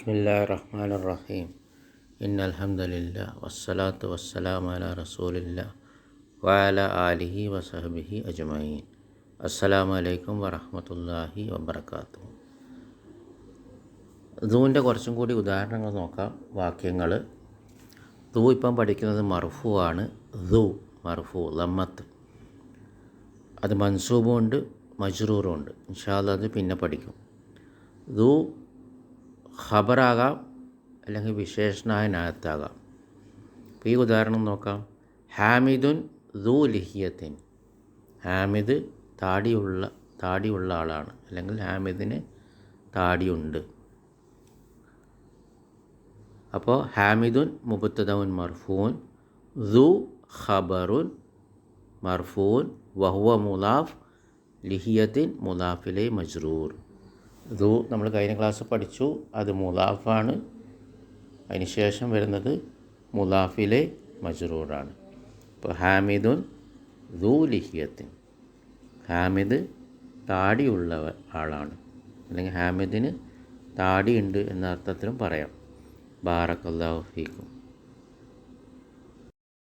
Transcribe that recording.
ബിസ്മില്ലാ റഹ്മാൻ റഹീം in അലഹമ്മദില്ല വസ്സലാത്തു വസ്സലാം അല റസൂലില്ല വാല ആലിഹി വസഹബിഹി അജ്മയീൻ അസ്സലാമു അലൈക്കും വറഹമത്തല്ലാഹി വബർക്കാത്തു ധൂവിന്റെ കുറച്ചും കൂടി ഉദാഹരണങ്ങൾ നോക്കാം വാക്യങ്ങൾ ധൂ ഇപ്പം പഠിക്കുന്നത് മർഫു ആണ് ധൂ മർഫു ലമ്മത്ത് അത് മൻസൂബും ഉണ്ട് മജ്റൂറും ഉണ്ട് ഇൻഷാല്ല അത് പിന്നെ പഠിക്കും. ധൂ ഖബറാകാം അല്ലെങ്കിൽ അപ്പോൾ ഈ ഉദാഹരണം നോക്കാം. ഹാമിദുൻ ദു ലിഹിയത്തിൻ. ഹാമിദ് താടിയുള്ള താടിയുള്ള ആളാണ്. അല്ലെങ്കിൽ ഹാമിദിന് താടിയുണ്ട്. അപ്പോൾ ഹാമിദുൻ മുബത്തദവുൻ മർഫൂൻ ദു ഖബറുൻ മർഫൂൻ വഹുവ മുലാഫ് ലിഹിയത്തിൻ മുലാഫിലെ മജ്റൂർ. ദു നമ്മൾ കഴിഞ്ഞ ക്ലാസ് പഠിച്ചു. അത് മുലാഫാണ് അതിന് ശേഷം വരുന്നത് മുലാഫിലെ മജ്റൂറാണ്. ഇപ്പോൾ ഹാമിദുൻ ദു ലിഹിയത്തിൻ. ഹാമിദ് താടിയുള്ള ആളാണ്. അല്ലെങ്കിൽ ഹാമിദിന് താടിയുണ്ട് എന്ന അർത്ഥത്തിലും പറയാം. ബാറക്കല്ലാഹു ഫീക്കും.